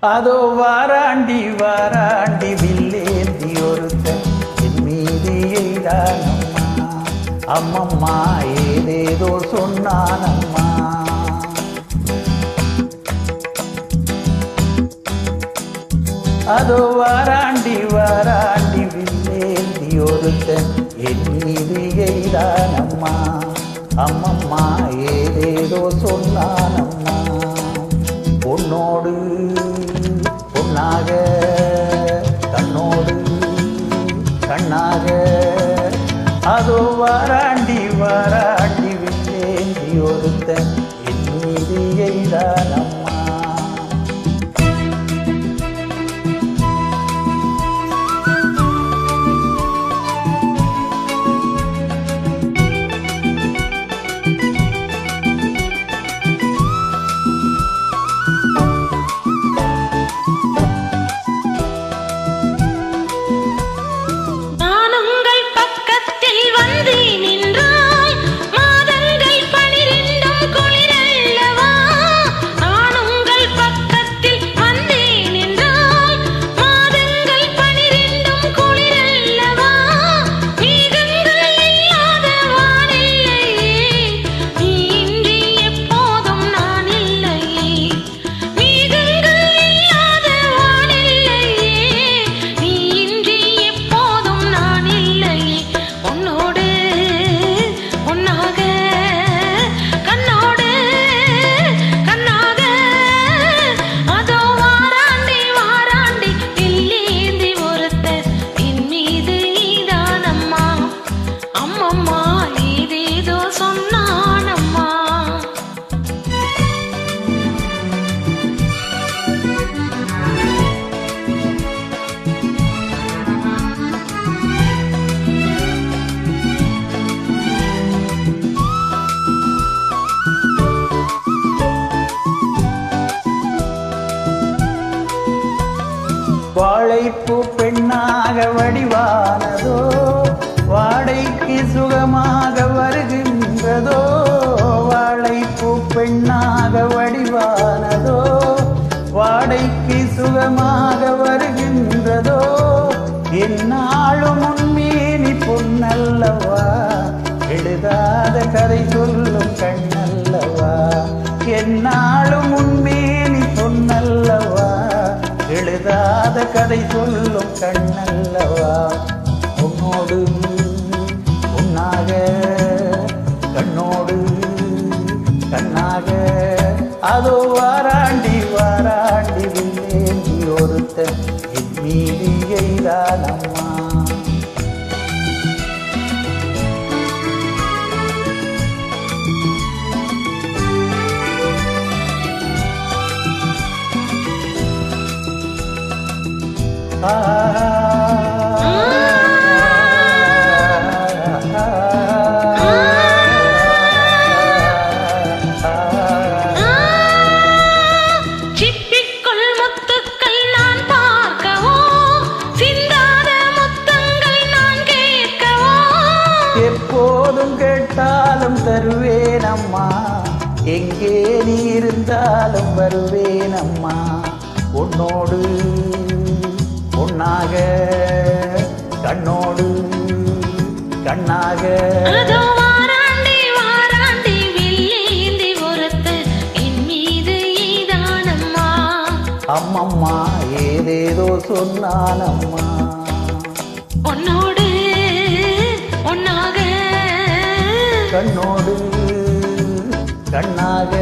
அதோ வாராண்டி வாராண்டி வில்லேந்தி ஒருத்தன். என் மீது எய்தானம்மா அம்மம்மா ஏதேதோ சொன்னானம்மா அதோ வாராண்டி வாராண்டி வில்லேந்தி ஒருத்தன். அதோ வாராண்டி வாராண்டி வில்லேந்தி ஒருத்தன் என் மீது எய்தானம்மா வாழைப்பூ பெண்ணாக வடிவானதோ வாடைக்கு சுகமாக வருகின்றதோ வாழைப்பூ பெண்ணாக வடிவானதோ வாடைக்கு சுகமாக வருகின்றதோ என்னாலும் கதை சொல்லும் கண்ணல்லவா? உன்னோடு உன்னாக கண்ணோடு கண்ணாக. அதோ வாராண்டி வாராண்டி வில்லேந்தி ஒருத்தன் என் மீது எய்தானம்மா. எப்போதும் கேட்டாலும் தருவேனம்மா. எங்கே நீ இருந்தாலும் வருவேனம்மா. உன்னோடு உன்னாக கண்ணோடு கண்ணாக. அம்மம்மா ஏதேதோ சொன்னானம்மா. உன்னோடு உன்னாக. கண்ணோடு கண்ணாக.